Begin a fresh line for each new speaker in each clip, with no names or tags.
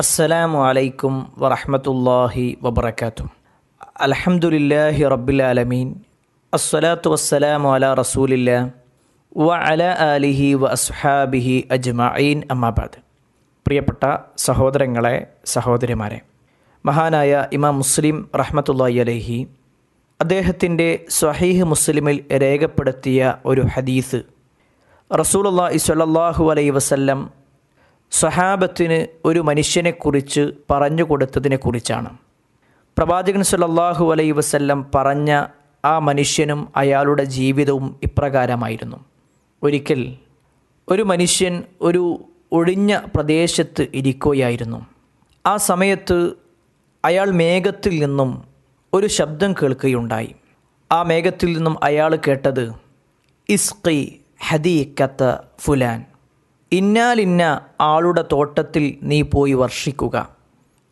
അസ്സലാമു അലൈക്കും വറഹമത്തല്ലാഹി വബർക്കാത്തു അലഹമുല്ലാഹി റബ്ബിൽ ആലമീൻ. അസ്സലാത്തു വസ്സലാമു അല റസൂലില്ല വ അല അലിഹി വ അസ്ഹാബിഹി അജ്മഈൻ. അമ്മാബാദ് പ്രിയപ്പെട്ട സഹോദരങ്ങളെ സഹോദരിമാരെ മഹാനായ ഇമാം മുസ്ലിം റഹ്മത്തുള്ളാഹി അലഹി അദ്ദേഹത്തിന്റെ സ്വഹീഹ് മുസ്ലിമിൽ രേഖപ്പെടുത്തിയ ഒരു ഹദീസ് റസൂലുള്ളാഹി സ്വല്ലല്ലാഹു അലൈ വസല്ലം സ്വഹാബത്തിന് ഒരു മനുഷ്യനെക്കുറിച്ച് പറഞ്ഞു കൊടുത്തതിനെക്കുറിച്ചാണ്. പ്രവാചകൻ സല്ലല്ലാഹു അലൈ വസല്ലം പറഞ്ഞ ആ മനുഷ്യനും അയാളുടെ ജീവിതവും ഇപ്രകാരമായിരുന്നു. ഒരിക്കൽ ഒരു മനുഷ്യൻ ഒരു ഒഴിഞ്ഞ പ്രദേശത്ത് ഇരിക്കുകയായിരുന്നു. ആ സമയത്ത് അയാൾ മേഘത്തിൽ നിന്നും ഒരു ശബ്ദം കേൾക്കുകയുണ്ടായി. ആ മേഘത്തിൽ നിന്നും അയാൾ കേട്ടത് ഇസ്കി കത്ത ഫുലാൻ. ഇന്നാലിന്ന ആളുടെ തോട്ടത്തിൽ നീ പോയി വർഷിക്കുക.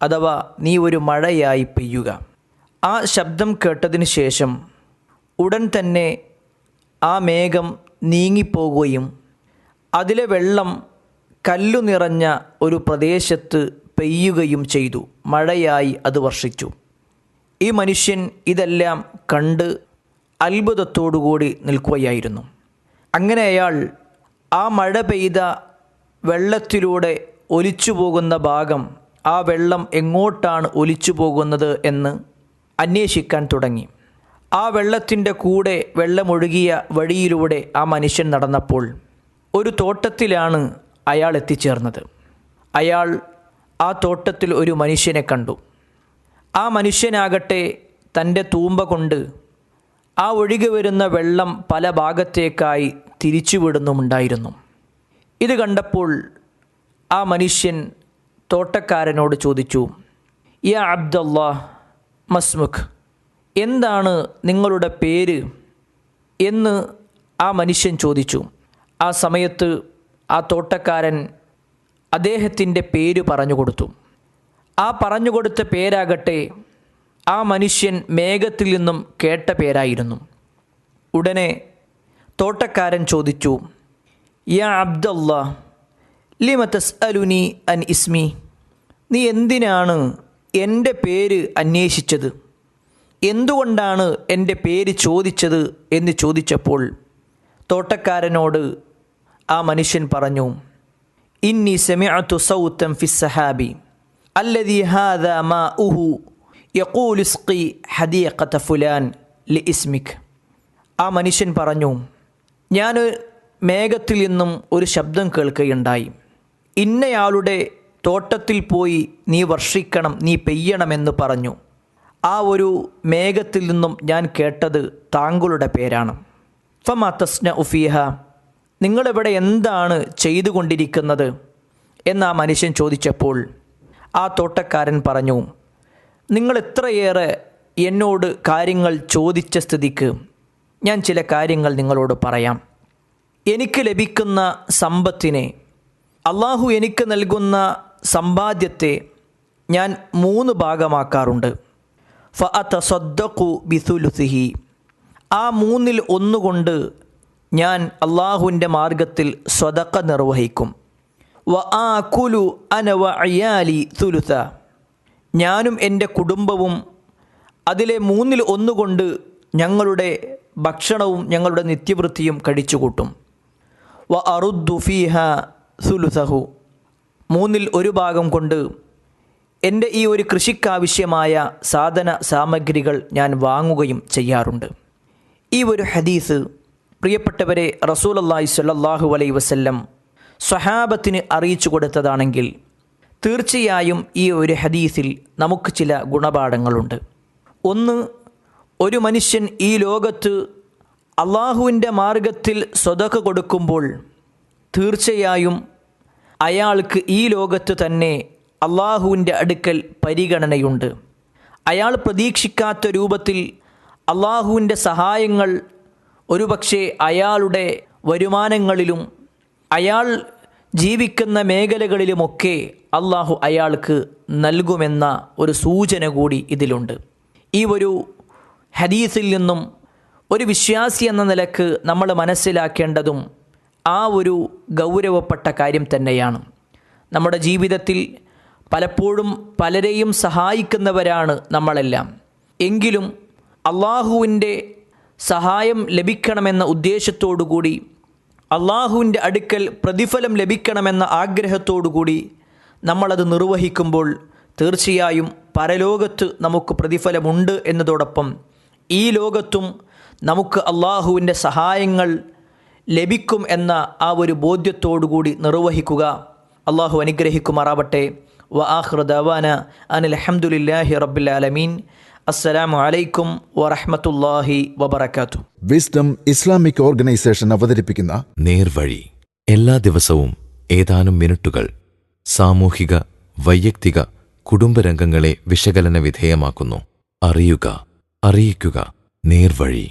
അഥവാ നീ ഒരു മഴയായി പെയ്യുക. ആ ശബ്ദം കേട്ടതിന് ശേഷം ഉടൻ തന്നെ ആ മേഘം നീങ്ങിപ്പോകുകയും അതിലെ വെള്ളം കല്ലു നിറഞ്ഞ ഒരു പ്രദേശത്ത് പെയ്യുകയും ചെയ്തു. മഴയായി അത് വർഷിച്ചു. ഈ മനുഷ്യൻ ഇതെല്ലാം കണ്ട് അത്ഭുതത്തോടുകൂടി നിൽക്കുകയായിരുന്നു. അങ്ങനെ അയാൾ ആ മഴ പെയ്ത വെള്ളത്തിലൂടെ ഒലിച്ചു പോകുന്ന ഭാഗം ആ വെള്ളം എങ്ങോട്ടാണ് ഒലിച്ചു പോകുന്നത് എന്ന് അന്വേഷിക്കാൻ തുടങ്ങി. ആ വെള്ളത്തിന്റെ കൂടെ വെള്ളമൊഴുകിയ വഴിയിലൂടെ ആ മനുഷ്യൻ നടന്നപ്പോൾ ഒരു തോട്ടത്തിലാണ് അയാൾ എത്തിച്ചേർന്നത്. അയാൾ ആ തോട്ടത്തിൽ ഒരു മനുഷ്യനെ കണ്ടു. ആ മനുഷ്യനാകട്ടെ തന്റെ തൂമ്പ കൊണ്ട് ആ ഒഴുകി വരുന്ന വെള്ളം പല ഭാഗത്തേക്കായി തിരിച്ചുവിടുന്നുമുണ്ടായിരുന്നു. ഇത് കണ്ടപ്പോൾ ആ മനുഷ്യൻ തോട്ടക്കാരനോട് ചോദിച്ചു യാ അബ്ദല്ലാ മസ്മുഖ് എന്താണ് നിങ്ങളുടെ പേര്? എന്ന് ആ മനുഷ്യൻ ചോദിച്ചു. ആ സമയത്ത് ആ തോട്ടക്കാരൻ അദ്ദേഹത്തിന്റെ പേര് പറഞ്ഞു കൊടുത്തു. ആ പറഞ്ഞു കൊടുത്ത പേരാകട്ടെ ആ മനുഷ്യൻ മേഘത്തിൽ നിന്നും കേട്ട പേരായിരുന്നു. ഉടനെ തോട്ടക്കാരൻ ചോദിച്ചു യാ അബ്ദല്ലാ ലിമ തസ്അലുനി അൻ ഇസ്മി? നീ എന്തിനാണ് എന്റെ പേര് അന്വേഷിച്ചത്? എന്തുകൊണ്ടാണ് എന്റെ പേര് ചോദിച്ചത് എന്ന് ചോദിച്ചപ്പോൾ തോട്ടക്കാരനോട് ആ മനുഷ്യൻ പറഞ്ഞു ഇന്നി സെമിഅത്തു സൗത്തം ഫിസ്സഹാബി അല്ലതി ഹാദ മാ ഉഹു യഖൂലു ഹദിയ ഹദീഖത ഫുലാൻ ലി ഇസ്മിക്. ആ മനുഷ്യൻ പറഞ്ഞു ഞാൻ മേഘത്തിൽ നിന്നും ഒരു ശബ്ദം കേൾക്കുകയുണ്ടായി. ഇന്നയാളുടെ തോട്ടത്തിൽ പോയി നീ വർഷിക്കണം നീ പെയ്യണമെന്ന് പറഞ്ഞു. ആ ഒരു മേഘത്തിൽ നിന്നും ഞാൻ കേട്ടത് താങ്കളുടെ പേരാണ്. ഫമാതസ്ന ഉഫീഹ നിങ്ങളിവിടെ എന്താണ് ചെയ്തുകൊണ്ടിരിക്കുന്നത്? എന്ന് ആ മനുഷ്യൻ ചോദിച്ചപ്പോൾ ആ തോട്ടക്കാരൻ പറഞ്ഞു നിങ്ങൾ എത്രയേറെ എന്നോട് കാര്യങ്ങൾ ചോദിച്ച സ്ഥിതിക്ക് ഞാൻ ചില കാര്യങ്ങൾ നിങ്ങളോട് പറയാം. എനിക്ക് ലഭിക്കുന്ന സമ്പത്തിനെ അള്ളാഹു എനിക്ക് നൽകുന്ന സമ്പാദ്യത്തെ ഞാൻ മൂന്ന് ഭാഗമാക്കാറുണ്ട്. ഫ അത്തസദ്ദഖു ബിസുലുസിഹി. ആ മൂന്നിൽ ഒന്നുകൊണ്ട് ഞാൻ അള്ളാഹുവിന്റെ മാർഗത്തിൽ സ്വതക്ക നിർവഹിക്കും. വ ആ കുലു അനവ അയാലി തുലുസ ഞാനും എന്റെ കുടുംബവും അതിലെ മൂന്നിൽ ഒന്നുകൊണ്ട് ഞങ്ങളുടെ ഭക്ഷണവും ഞങ്ങളുടെ നിത്യവൃത്തിയും കഴിച്ചുകൂട്ടും. വ അറുദ്ദു ഫീഹ സുലുസഹു. മൂന്നിൽ ഒരു ഭാഗം കൊണ്ട് എന്റെ ഈ ഒരു കൃഷിക്കാവശ്യമായ സാധന സാമഗ്രികൾ ഞാൻ വാങ്ങുകയും ചെയ്യാറുണ്ട്. ഈ ഒരു ഹദീസ് പ്രിയപ്പെട്ടവരെ റസൂൽ അള്ളാഹി സ്വല്ലല്ലാഹു അലൈ വസല്ലം സ്വഹാബത്തിന് അറിയിച്ചു കൊടുത്തതാണെങ്കിൽ തീർച്ചയായും ഈ ഒരു ഹദീസിൽ നമുക്ക് ചില ഗുണപാഠങ്ങളുണ്ട്. ഒന്ന് ഒരു മനുഷ്യൻ ഈ ലോകത്ത് അള്ളാഹുവിന്റെ മാർഗത്തിൽ സ്വതക്ക കൊടുക്കുമ്പോൾ തീർച്ചയായും അയാൾക്ക് ഈ ലോകത്ത് തന്നെ അള്ളാഹുവിന്റെ അടുക്കൽ പരിഗണനയുണ്ട്. അയാൾ പ്രതീക്ഷിക്കാത്ത രൂപത്തിൽ അള്ളാഹുവിന്റെ സഹായങ്ങൾ ഒരുപക്ഷെ അയാളുടെ വരുമാനങ്ങളിലും അയാൾ ജീവിക്കുന്ന മേഖലകളിലുമൊക്കെ അള്ളാഹു അയാൾക്ക് നൽകുമെന്ന ഒരു സൂചന കൂടി ഇതിലുണ്ട്. ഈ ഒരു ഹദീസിൽ നിന്നും ഒരു വിശ്വാസി എന്ന നിലയ്ക്ക് നമ്മൾ മനസ്സിലാക്കേണ്ടതും ആ ഒരു ഗൗരവപ്പെട്ട കാര്യം തന്നെയാണ്. നമ്മുടെ ജീവിതത്തിൽ പലപ്പോഴും പലരെയും സഹായിക്കുന്നവരാണ് നമ്മളെല്ലാം. എങ്കിലും അള്ളാഹുവിന്റെ സഹായം ലഭിക്കണമെന്ന കൂടി അള്ളാഹുവിന്റെ അടുക്കൽ പ്രതിഫലം ലഭിക്കണമെന്ന ആഗ്രഹത്തോടു കൂടി നമ്മളത് നിർവഹിക്കുമ്പോൾ തീർച്ചയായും പരലോകത്ത് നമുക്ക് പ്രതിഫലമുണ്ട് എന്നതോടൊപ്പം ഈ ലോകത്തും നമുക്ക് അള്ളാഹുവിന്റെ സഹായങ്ങൾ ലഭിക്കും എന്ന ആ ഒരു ബോധ്യത്തോടുകൂടി നിർവഹിക്കുക. അള്ളാഹു അനുഗ്രഹിക്കുമാറാവട്ടെ. വ ആഹ്റ ദവാന അനിൽ റബ്ബിൽ റബ്ബിലാലമീൻ അസ്സലാമു അലൈക്കും വറഹമത്തല്ലാഹി വബർക്കാത്തു
വിസ്ഡം ഇസ്ലാമിക് ഓർഗനൈസേഷൻ അവതരിപ്പിക്കുന്ന
നേർവഴി എല്ലാ ദിവസവും ഏതാനും മിനിറ്റുകൾ സാമൂഹിക വൈയക്തിക കുടുംബരംഗങ്ങളെ വിശകലന വിധേയമാക്കുന്നു. അറിയുക അറിയിക്കുക. നേർവഴി